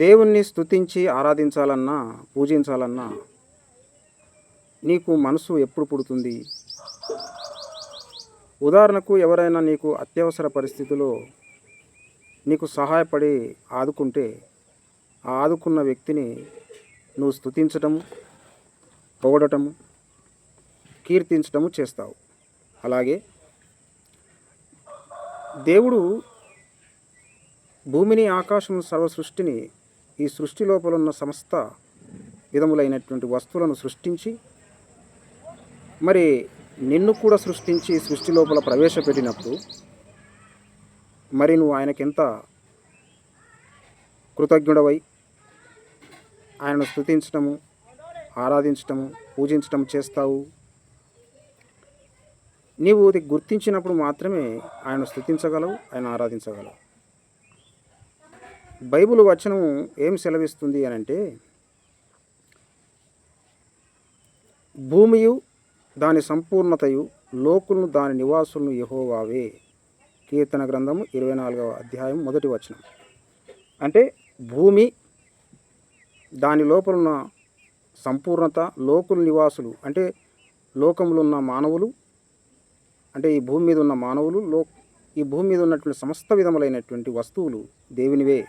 దేవుణ్ణి స్తుతించి ఆరాధించాలన్నా పూజించాలన్నా నీకు మనసు ఎప్పుడు పుడుతుంది? ఉదాహరణకు ఎవరైనా నీకు అత్యవసర పరిస్థితిలో నీకు సహాయపడి ఆదుకుంటే ఆ ఆదుకున్న వ్యక్తిని నువ్వు స్థుతించటము పొగడటము కీర్తించటము చేస్తావు. అలాగే దేవుడు భూమిని ఆకాశం సర్వ సృష్టిని ఈ సృష్టి లోపల ఉన్న సమస్త విధములైనటువంటి వస్తువులను సృష్టించి మరి నిన్ను కూడా సృష్టించి ఈ సృష్టి లోపల ప్రవేశపెట్టినప్పుడు మరి నువ్వు ఆయనకెంత కృతజ్ఞుడవై ఆయనను స్థుతించటము ఆరాధించటము పూజించటం చేస్తావు? నీవు గుర్తించినప్పుడు మాత్రమే ఆయన స్తుతించగలవు ఆయన ఆరాధించగలవు. బైబిల్ వచనం ఏం సెలవిస్తుంది అని అంటే భూమియు దాని సంపూర్ణతయు లోకులను దాని నివాసులను యహోవావే. కీర్తన గ్రంథము ఇరవై నాలుగవ అధ్యాయం మొదటి వచనం. అంటే భూమి దాని లోపలున్న సంపూర్ణత లోకుల నివాసులు అంటే లోకంలో ఉన్న మానవులు అంటే ఈ భూమి మీద ఉన్న మానవులు లో ఈ భూమి మీద ఉన్నటువంటి సమస్త విధములైనటువంటి వస్తువులు దేవునివే.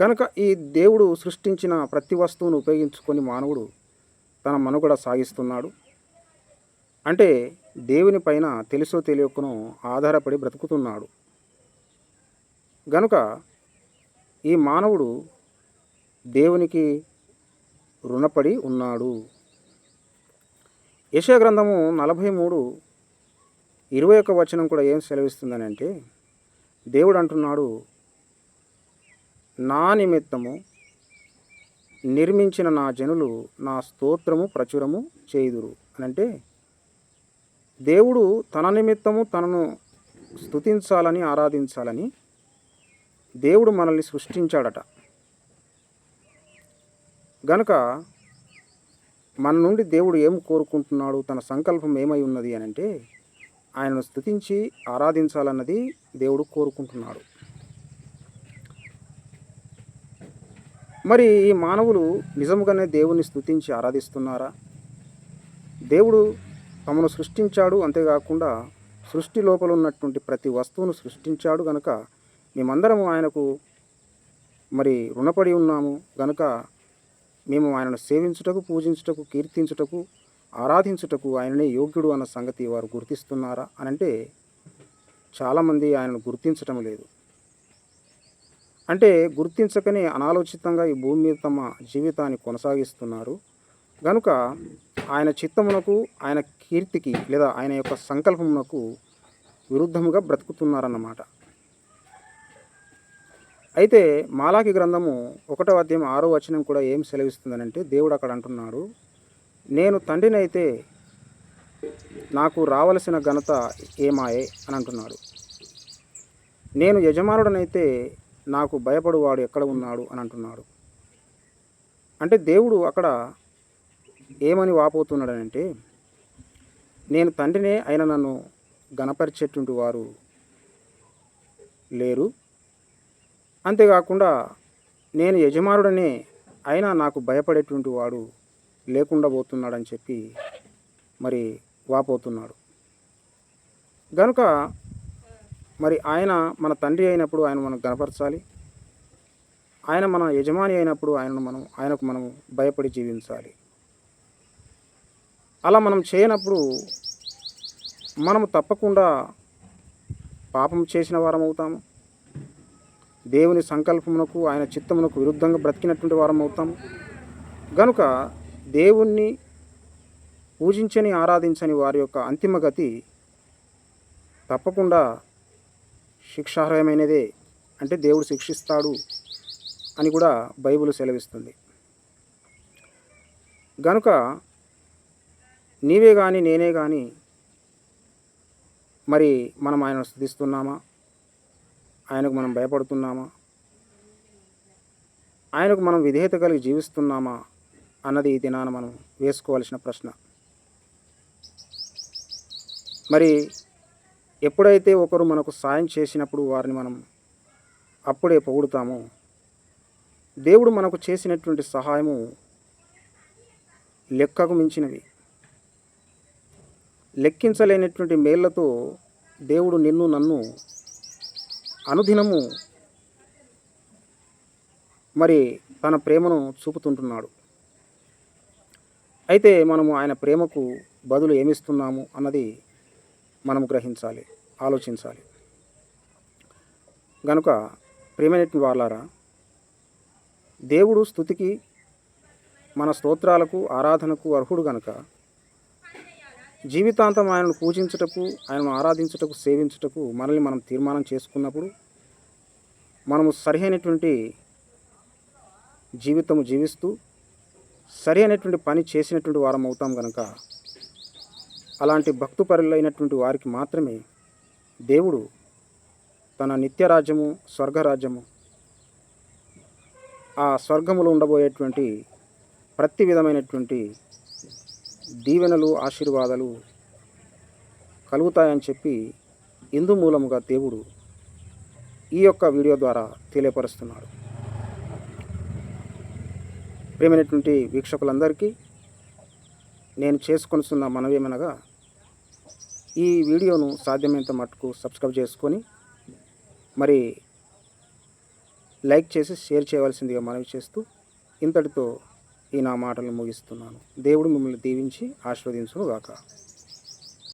కనుక ఈ దేవుడు సృష్టించిన ప్రతి వస్తువును ఉపయోగించుకొని మానవుడు తన మనుగడ సాగిస్తున్నాడు. అంటే దేవుని పైన తెలుసో తెలియకనో ఆధారపడి బ్రతుకుతున్నాడు. గనుక ఈ మానవుడు దేవునికి రుణపడి ఉన్నాడు. యశగ్రంథము నలభై మూడు ఇరవై ఒక్క వచనం కూడా ఏం సెలవిస్తుందని అంటే దేవుడు అంటున్నాడు నా నిమిత్తము నిర్మించిన నా జనులు నా స్తోత్రము ప్రచురము చేయుదురు. అని అంటే దేవుడు తన నిమిత్తము తనను స్తుతించాలని ఆరాధించాలని దేవుడు మనల్ని సృష్టించాడట. గనుక మన నుండి దేవుడు ఏం కోరుకుంటున్నాడు తన సంకల్పం ఏమై ఉన్నది అని అంటే ఆయనను స్తుతించి ఆరాధించాలన్నది దేవుడు కోరుకుంటున్నాడు. మరి ఈ మానవులు నిజముగానే దేవుని స్తుతించి ఆరాధిస్తున్నారా? దేవుడు తమను సృష్టించాడు అంతేకాకుండా సృష్టి లోపల ఉన్నటువంటి ప్రతి వస్తువును సృష్టించాడు గనక మేమందరము ఆయనకు మరి రుణపడి ఉన్నాము గనక మేము ఆయనను సేవించుటకు పూజించుటకు కీర్తించుటకు ఆరాధించుటకు ఆయననే యోగ్యుడు అన్న సంగతి వారు గుర్తిస్తున్నారా? అని అంటే చాలామంది ఆయనను గుర్తించటం లేదు. అంటే గుర్తించకనే అనాలోచితంగా ఈ భూమి మీద తమ జీవితాన్ని కొనసాగిస్తున్నారు. కనుక ఆయన చిత్తమునకు ఆయన కీర్తికి లేదా ఆయన యొక్క సంకల్పమునకు విరుద్ధముగా బ్రతుకుతున్నారన్నమాట. అయితే మాలాకి గ్రంథము ఒకటో అధ్యాయం ఆరో వచనం కూడా ఏం సెలవిస్తుందనంటే దేవుడు అక్కడ అంటున్నాడు నేను తండ్రినైతే నాకు రావలసిన ఘనత ఏమాయే? అని అంటున్నాడు. నేను యజమానుడనైతే నాకు భయపడువాడు ఎక్కడ ఉన్నాడు అని అంటున్నాడు. అంటే దేవుడు అక్కడ ఏమని వాపోతున్నాడనంటే నేను తండ్రినే ఆయన నన్ను గణపరిచేటువంటి వారు లేరు. అంతేకాకుండా నేను యజమానుడనే అయినా నాకు భయపడేటువంటి వాడు లేకుండా పోతున్నాడని చెప్పి మరి వాపోతున్నాడు. గనుక మరి ఆయన మన తండ్రి అయినప్పుడు ఆయన మనం గణపరచాలి ఆయన మన యజమాని అయినప్పుడు ఆయనను మనం ఆయనకు మనం భయపడి జీవించాలి. అలా మనం చేయనప్పుడు మనము తప్పకుండా పాపం చేసిన వారం అవుతాము దేవుని సంకల్పమునకు ఆయన చిత్తమునకు విరుద్ధంగా బ్రతికినటువంటి వారం అవుతాము గనుక దేవుణ్ణి పూజించని ఆరాధించని వారి యొక్క అంతిమ గతి తప్పకుండా శిక్షార్హమైనదే అంటే దేవుడు శిక్షిస్తాడు అని కూడా బైబిల్ సెలవిస్తుంది. గనుక నీవే కానీ నేనే కానీ మరి మనం ఆయనను స్థుతిస్తున్నామా? ఆయనకు మనం భయపడుతున్నామా? ఆయనకు మనం విధేయత కలిగి జీవిస్తున్నామా? అన్నది ఈ దినాన మనం వేసుకోవాల్సిన ప్రశ్న. మరి ఎప్పుడైతే ఒకరు మనకు సాయం చేసినప్పుడు వారిని మనం అప్పుడే పొగుడుతామో దేవుడు మనకు చేసినటువంటి సహాయము లెక్కకు మించినవి లెక్కించలేనటువంటి మేళ్ళతో దేవుడు నిన్ను నన్ను అనుదినము మరి తన ప్రేమను చూపుతుంటున్నాడు. అయితే మనము ఆయన ప్రేమకు బదులు ఏమిస్తున్నాము అన్నది మనం గ్రహించాలి ఆలోచించాలి. గనుక ప్రియమైన వాళ్ళారా దేవుడు స్థుతికి మన స్తోత్రాలకు ఆరాధనకు అర్హుడు గనుక జీవితాంతం ఆయనను పూజించుటకు ఆయనను ఆరాధించుటకు సేవించుటకు మనల్ని మనం తీర్మానం చేసుకున్నప్పుడు మనము సరైనటువంటి జీవితము జీవిస్తూ సరి అయినటువంటి పని చేసినటువంటి వారం అవుతాం కనుక అలాంటి భక్తుపరులైనటువంటి వారికి మాత్రమే దేవుడు తన నిత్యరాజ్యము స్వర్గరాజ్యము ఆ స్వర్గములో ఉండబోయేటువంటి ప్రతి విధమైనటువంటి దీవెనలు ఆశీర్వాదాలు కలుగుతాయని చెప్పి ఇందు మూలముగా దేవుడు ఈ యొక్క వీడియో ద్వారా తెలియపరుస్తున్నాడు. ప్రియమైనటువంటి వీక్షకులందరికీ నేను చేసుకొనిస్తున్న మనవేమనగా ఈ వీడియోను సాధ్యమైనంత మట్టుకు సబ్స్క్రైబ్ చేసుకొని మరి లైక్ చేసి షేర్ చేయవలసిందిగా మనవి చేస్తూ ఇంతటితో ఈ నా మాటలను ముగిస్తున్నాను. దేవుడు మిమ్మల్ని దీవించి ఆశీర్వదించుగాక